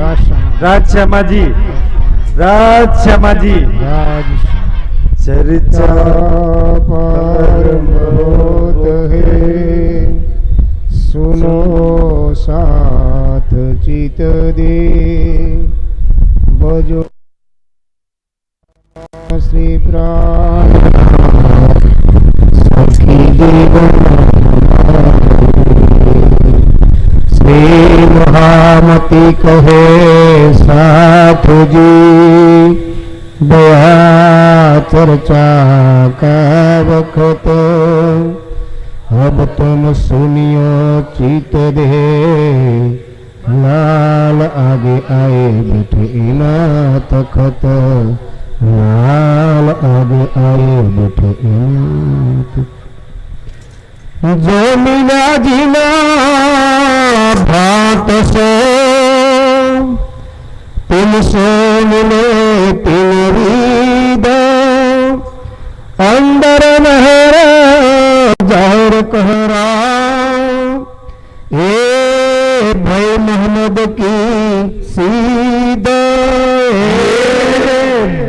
રાજ શ્યામાજી રાજ શ્યામાજી ચર્ચા પરમોત હે સુનો સાથ ચિત દે. ભજો શ્રી પ્રાણ. સખી દેવ સલામતી કહે સાથજી દયા ચર્ચા કા વખત? હબ તમ સુનિયો ચિત દે. લાલ આગે આએ બેઠે ઇના તખત. લાલ આગે આએ બેઠે ઇના જમીનાજીના जीना भात से તિલ સોનલે તિલ રીદ અંદર નહેર જાહેર કહરા એ ભાઈ મોહમ્મદ કી સીદ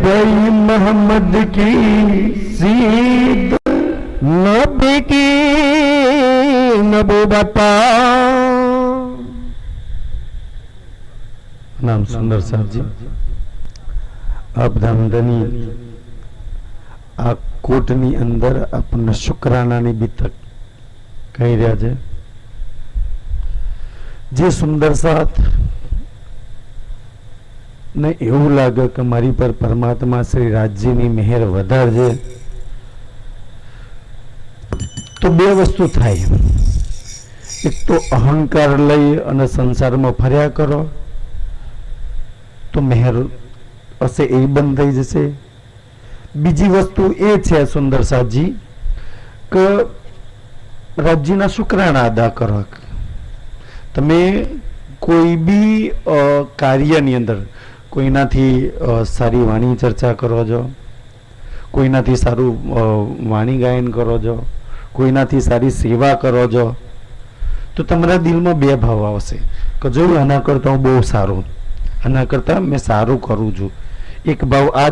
ભાઈ મોહમ્મદ કી સીદ નબી કી નબુબતા નામ સુંદર સાહેબજી. આપ આ કોટની અંદર આપણને શુક્રાણાની બીતક કહી રહ્યા છે. જે સુંદર સાથ ને એવું લાગે કે મારી પર પરમાત્મા શ્રી રાજ્યની મહેર વધારજે, તો બે વસ્તુ થાય. એક તો અહંકાર લઈ અને સંસારમાં ફર્યા કરો તો મહેર હશે એ બંધ થઈ જશે. બીજી વસ્તુ એ છે, સુંદર સાજી, કે રાજ્યના શુક્રાણા અદા કરવા તમે કોઈ બી કાર્યની અંદર કોઈનાથી સારી વાણી ચર્ચા કરો છો, કોઈનાથી સારું વાણી ગાયન કરો છો, કોઈનાથી સારી સેવા કરો છો, તો તમારા દિલમાં બે ભાવ આવશે, કે જો આના કરતાં હું બહુ સારું આના કરતાં મેં સારું કરું છું. એક ભાવ આ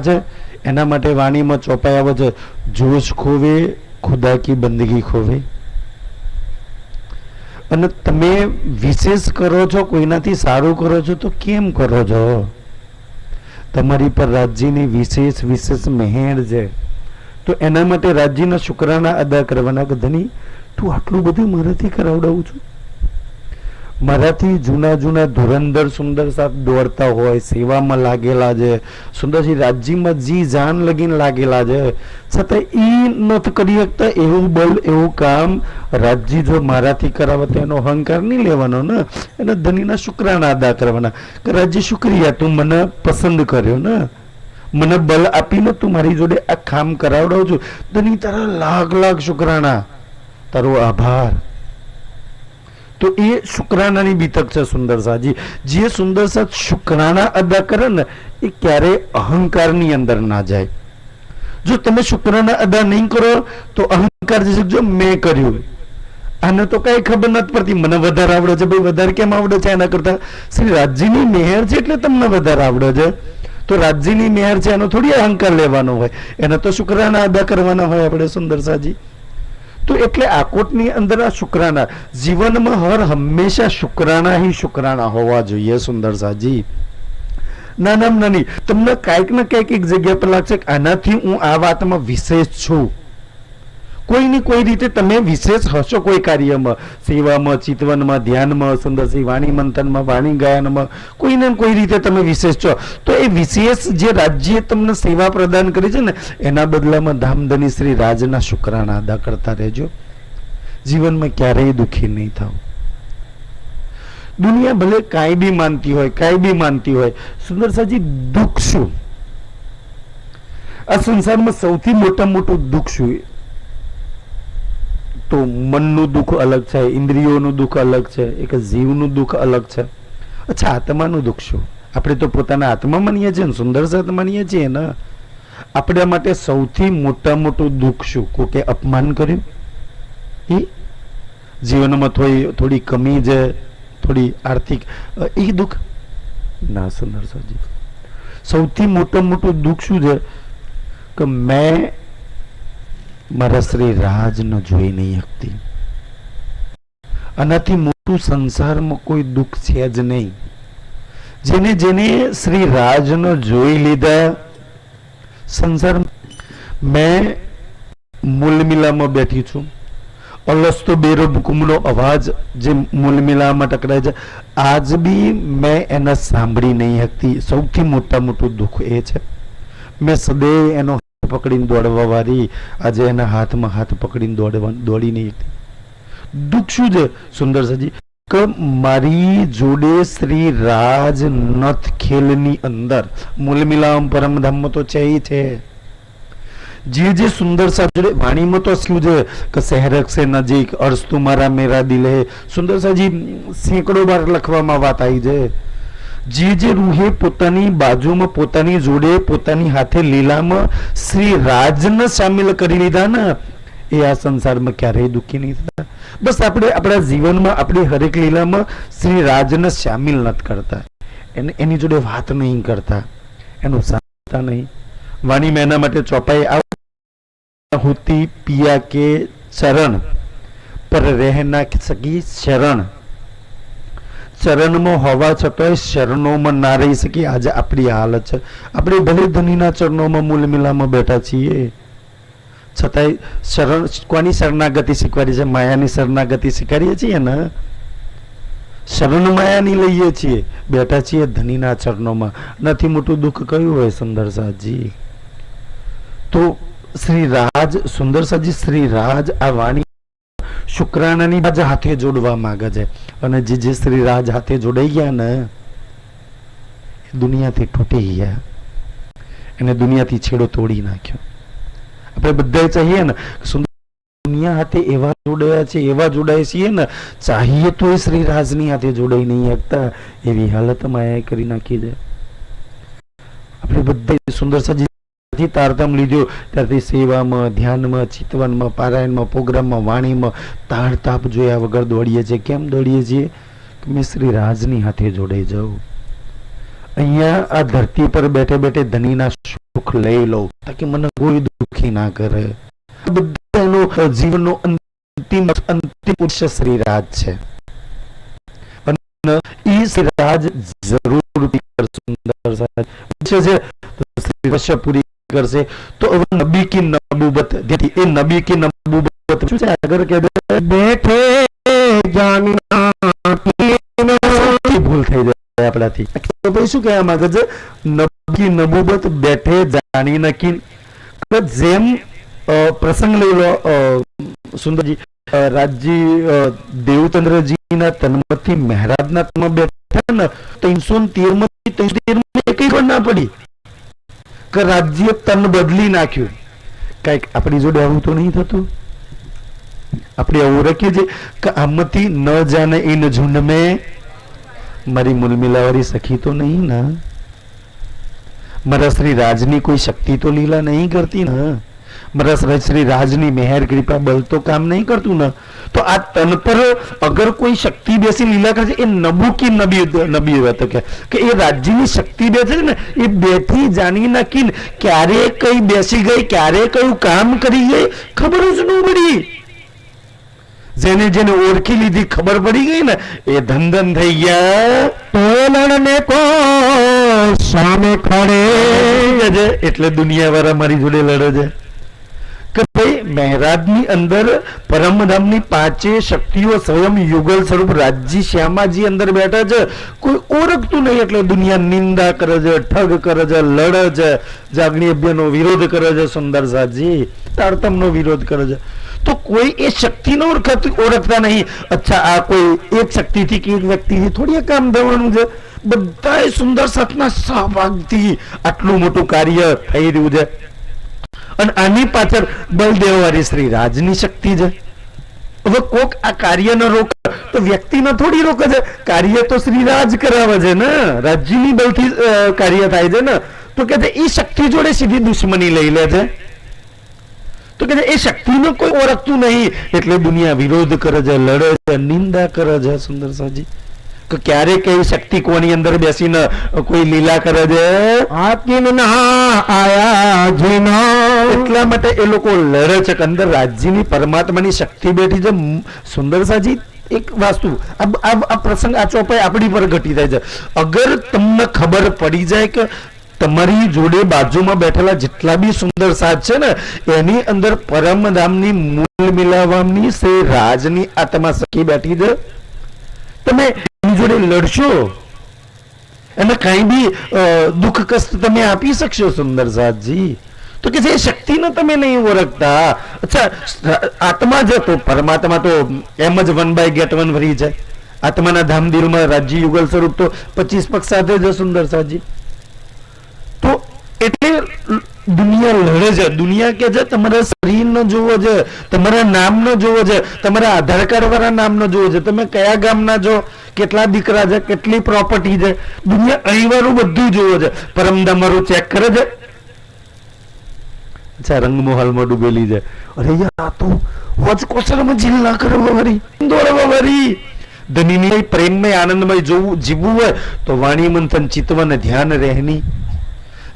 એના માટે વાણીમાં ચોપાઈ આવે છે, જોશ ખોવે ખુદા કી બંદગી ખોવે. અને તમે વિશેષ કરો છો, કોઈનાથી સારું કરો છો, તો કેમ કરો છો? તમારી પર રાજ્યની વિશેષ વિશેષ મહેર છે. તો એના માટે રાજ્યના શુક્રાના અદા કરવાના કે ધની તું આટલું બધું મારાથી કરાવડાવું છું? મારાથી જૂના જૂના ધુરંધર સુંદર સાહેબ દોડતા હોય, સેવામાં લાગેલા છે સુંદરસિંહ રાજ્યમાં જી જાન લગીને લાગેલા છે, છતાં એ નથી કરી શકતા, એવું બળ એવું કામ. રાજ્ય જો મારાથી કરાવે તો એનો અહંકાર નહીં લેવાનો ને? એને ધનીના શુક્રાના અદા કરવાના. કે રાજ્ય શુક્રિયા, તું મને પસંદ કર્યો ને? મને બલ આપીને તું મારી જોડે આ કામ કરાવડાવ છું ધની તારા લાખ લાખ શુક્રાણા. તારો આભાર. તો એ શુક્રાનાની બીતક છે સુંદર સાજી. જે સુંદર સાથ અદા કરે ને, એ ક્યારેય અહંકારની અંદર ના જાય. જો તમે શુક્રાના અદા નહીં કરો, તો અહંકાર જશે જો મેં કર્યું. આને તો કઈ ખબર નથી પડતી. મને વધારે આવડે છે. ભાઈ, વધારે કેમ આવડે છે એના કરતા? શ્રી રાજજીની મહેર છે એટલે તમને વધારે આવડે છે. તો રાજજીની મહેર છે, એનો થોડી અહંકાર લેવાનો હોય. એને તો શુક્રાના અદા કરવાના હોય આપણે સુંદર સાજી. તો એટલે આકોટની અંદર આ શુક્રાના જીવનમાં હર હંમેશા શુક્રાના હિ શુક્રાના હોવા જોઈએ, સુંદર સાજી. નાનામાં નાની, તમને કાંઈક ને કાંઈક એક જગ્યા પર લાગશે આનાથી હું આ વાતમાં વિશેષ છું. કોઈની કોઈ રીતે તમે વિશેષ હશો કોઈ કાર્યમાં? સેવામાં, ચિતવનમાં, ધ્યાનમાં સુંદરસિંહ વાણી મંથનમાં, વાણી ગાયનમાં, કોઈને કોઈ રીતે તમે વિશેષ છો? તો એ વિશેષ જે રાજ્યે તમને સેવા પ્રદાન કરી છે ને, એના બદલામાં ધામધની શ્રી રાજના શુક્રાના અદા કરતા રહેજો. જીવનમાં ક્યારેય દુઃખી નહીં થાવ દુનિયા ભલે કાંઈ બી માનતી હોય, કાંઈ બી માનતી હોય, સુંદરસાજી દુઃખ શું? આ સંસારમાં સૌથી મોટા મોટું દુઃખ શું? તો મનનું દુઃખ અલગ છે, ઇન્દ્રિયોનું દુઃખ અલગ છે, એક જીવનું દુઃખ અલગ છે. અચ્છા, આત્માનું દુઃખ શું? આપણે તો પોતાના આત્મા માનીએ છીએ ને, સુંદર સાથ માનીએ છીએ ને. આપણા માટે સૌથી મોટા મોટું દુઃખ શું? કોકે અપમાન કર્યું? એ જીવનમાં થોડી થોડી કમી છે, થોડી આર્થિક એ દુઃખ? ના, સુંદર સાજી સૌથી મોટા, મોટું દુઃખ શું છે? કે મેં મારા શ્રી રાજનો જોઈ નહીં શકતી. આનાથી મોટું સંસારમાં કોઈ દુઃખ છે જ નહીં. જેને જેને શ્રી રાજનો જોઈ લીધા સંસાર મેં મૂલમિલામાં બેઠી છું. અલસ્તો બેરો ભૂકંપનો અવાજ જે મૂલમિલામાં ટકરાય છે, આજ બી મેં એને સાંભળી નહીં શકતી. સૌથી મોટા મોટું દુઃખ એ છે. મેં સદૈવ એનો પકડીને દોડવા વાળી આજે એના હાથમાં હાથ પકડીને દોડવા દોડી નહીં દુઃખ શું છે, સુંદર સજી. કે મારી જોડે શ્રી રાજ નથ ખેલની અંદર મૂલમિલામ પરમધામમાં તો છે ઈ છે. જે જે સુંદર જોડે વાણીમાં તો શું છે? કે શહેરક સે નજીક અર્શ તુમારા મેરા દિલે. હે સુંદર સાજી સેંકડો વાર લખવામાં વાત આવી છે. જે જે રૂહે પોતાની બાજુમાં પોતાની જોડે, પોતાની હાથે લીલામાં શ્રી રાજને સામેલ કરી લીધા ને, એ આ સંસારમાં ક્યારેય દુઃખી નહીં થતા. બસ આપણે આપણા જીવનમાં, આપણી હરેક લીલામાં શ્રી રાજને સામેલ નથી કરતા. એને, એની જોડે વાત નહીં કરતા. એનું સાંભળતા નહીં. વાણી મેના માટે ચોપાઈ આવ પિયા કે ચરણ, પર રહેના સકી શરણ. ચરણમાં હોવા છતાંય શરણોમાં ના રહી શકી આજે આપણી હાલત છે. આપણે ભલે ધનીના ચરણોમાં મૂલમિલામાં બેઠા છીએ. છતાંય શરણ કોની શરણાગતિ શીખવાડી છે? માયાની શરણાગતિ શીખવાડીએ છીએ ને? શરણ માયાની લઈએ છીએ. બેઠા છીએ ધનીના ચરણોમાં. નથી મોટું દુઃખ કયું હોય સુંદર સાહજી તો શ્રી રાજ સુંદર સાજી શ્રી રાજ, આ વાણી શુક્રાણાની બાજ હાથે જોડવા માંગે છે. અને જે જે શ્રી રાજ હાથે જોડાઈ ગયા ને દુનિયાથી તૂટી ગયા. એને દુનિયાથી છેડો તોડી નાખ્યો. આપણે બધા ચાહીએ ને દુનિયા હાથે એવા જોડાયા છે, એવા જોડાય છીએ ને, ચાહીએ તો એ શ્રી રાજની હાથે જોડાઈ નહીં શકતા, એવી હાલત માયા કરી નાખી છે. આપણે બધા સુંદર સજી થી તારતમ લીધો. ત્યારથી સેવામાં, ધ્યાનમાં, ચિતવનમાં, પારાયણમાં, પ્રોગ્રામમાં, વાણીમાં તાળ તાપ જોયા વગર દોડીએ છીએ. કેમ દોડીએ છીએ? મેં શ્રી રાજની હાથે જોડાઈ જાઉં. અહીંયા આ ધરતી પર બેઠે બેઠે ધનીના સુખ લઈ લઉં, તાકે મને કોઈ દુઃખી ના કરે. બધાનો બધા જીવનનો અંતિમ અંતિમ પુરુષ શ્રી રાજ છે. અને ઈ શ્રી રાજ જરૂર સુંદર છે પૂરી કરશે તો નબી કી નબૂબત જેથી એ નબી કી નબૂબત શું છે? આગળ કે બેઠે જાનના ભૂલ થઈ જાય આપણાથી. તો ભાઈ શું કહેવા માંગે છે? નબી નબૂબત બેઠે જાણી નકી જેમ પ્રસંગ લઈ લો સુંદરજી રાજજી અ, દેવચંદ્રજીના તન્મથી મહારાજના તન્મ બેઠા ને ત્રણસો તેરમાંથી ત્રણસો તેરમાં એકઈ પણ ના પડી. કે રાજ્ય તન બદલી નાખ્યું. કંઈક આપણી જોડે આવું તો નહીં થતું? આપણે એવું રાખીએ છીએ કે આમથી ન જાને ઇન ઝુંડ મેં મારી મુલમિલાવાળી સખી તો નહીં ના? મારા શ્રી રાજની કોઈ શક્તિ તો લીલા નહીં કરતી ને? મારા શ્રી રાજની મહેર કૃપા બળ તો કામ નહીં કરતું ને. તો આ તન પર અગર કોઈ શક્તિ બેસી લીલા કરે છે એ નબુકી નબી નબી હતો કે? એ રાજ્યની શક્તિ બેસે છે ને એ બેથી જાણી નાખીને ક્યારે કઈ બેસી ગઈ ક્યારે કયું કામ કરી ગઈ ખબર જ ન પડી. જેને જેને ઓળખી લીધી ખબર પડી ગઈ ને એ ધન ધન થઈ ગયા. તોલણને કો સામે ખડે. એટલે દુનિયા વાળા મારી જોડે લડે છે. કે ભાઈ મહેરાજની અંદર પરમધામની પાંચે શક્તિઓ સ્વયં યુગલ સ્વરૂપ રાજજી શ્યામાજી અંદર બેઠા છે. કોઈ ઓળખતું નહીં એટલે દુનિયા નિંદા કરે છે, ઠગ કરે છે, લડે છે. જાગણી અભ્યનો વિરોધ કરે છે સુંદર સાજી તારતમનો વિરોધ કરે છે. તો કોઈ એ શક્તિને ઓળખતું ઓળખતા નહીં. અચ્છા, આ કોઈ એક શક્તિથી કે એક વ્યક્તિથી થોડી કામ થવાનું છે? બધાએ સુંદર સાથના સહભાગથી આટલું મોટું કાર્ય થઈ રહ્યું છે. અને આની પાછળ બલદેવ વાળી શ્રી રાજની શક્તિ છે. હવે કોક આ કાર્ય ન રોકે, તો વ્યક્તિને થોડી રોકે છે. કાર્ય તો શ્રી રાજ કરાવે છે ને રાજ્યની બલથી કાર્ય થાય છે ને. તો કે એ શક્તિ જોડે સીધી દુશ્મની લઈ લે છે. તો કે એ શક્તિને કોઈ ઓળખતું નહીં. એટલે દુનિયા વિરોધ કરે છે, લડે છે, નિંદા કરે છે, સુંદર સાજી. કે ક્યારે કઈ શક્તિ કોની અંદર બેસીને કોઈ લીલા કરે છે? આકિન આયા જીનો. એટલા માટે એ લોકો લડે છે કે અંદર રાજ્યની પરમાત્માની શક્તિ બેઠી છે. મ- એક વાસ્તુ. આ પ્રસંગ આ ચોપાઈ આપણી પર ઘટી થાય છે. અગર તમને ખબર પડી જાય કે તમારી જોડે બાજુમાં બેઠેલા જેટલા બી સુંદર સાજ છે ને એની અંદર પરમધામની મૂળ મિલાવવાની સે રાજની આત્મા સખી બેઠી છે. તમે જોડે લડશો? અને કાંઈ બી દુઃખ કષ્ટ તમે આપી શકશો, સુંદર સાથજી તો કે જે શક્તિને તમે નહીં ઓળખતા. અચ્છા, આત્મા જ તો પરમાત્મા તો એમ જ વન બાય ગેટ વન ફરી જાય. આત્માના ધામધીરમાં રાજ્ય યુગલ સ્વરૂપ તો પચીસ પગ સાથે જ સુંદર સાજી તો એટલે દુનિયા લડે છે. દુનિયા કે છે, તમારા શરીરનો જોવો છે, તમારા નામનો જોવો છે, તમારા આધાર કાર્ડ વાળા નામ નો જોવો છે. તમે કયા ગામના છો? કેટલા દીકરા છે, કેટલી પ્રોપર્ટી છે, દુનિયા અહીં બધું જોવો છે. પરમદા મારું ચેક કરે છે. અચ્છા, રંગમોહલમાં ડૂબેલી છે. અરે યાર તો વચ કોસરમાં જિલ્લા કરવા વરી. દોરવા વરી. ધનીની પ્રેમમય, આનંદમય જોવું, જીવવું હોય, તો વાણી મંથન ચિત્તવન ધ્યાન રહેની.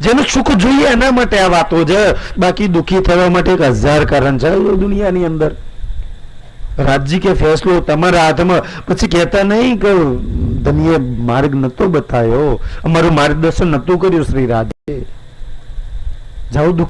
જેનું સુખ જોઈએ એના માટે આ વાતો છે. બાકી દુઃખી થવા માટે એક હજાર કારણ છે. દુનિયાની અંદર. રાજ્ય કે ફેસલો તમારા હાથમાં. પછી કહેતા નહીં કે ધનીએ માર્ગ નતો બતાવ્યો. અમારું માર્ગદર્શન નતું કર્યું શ્રી રાધે. જાઉં દુઃખ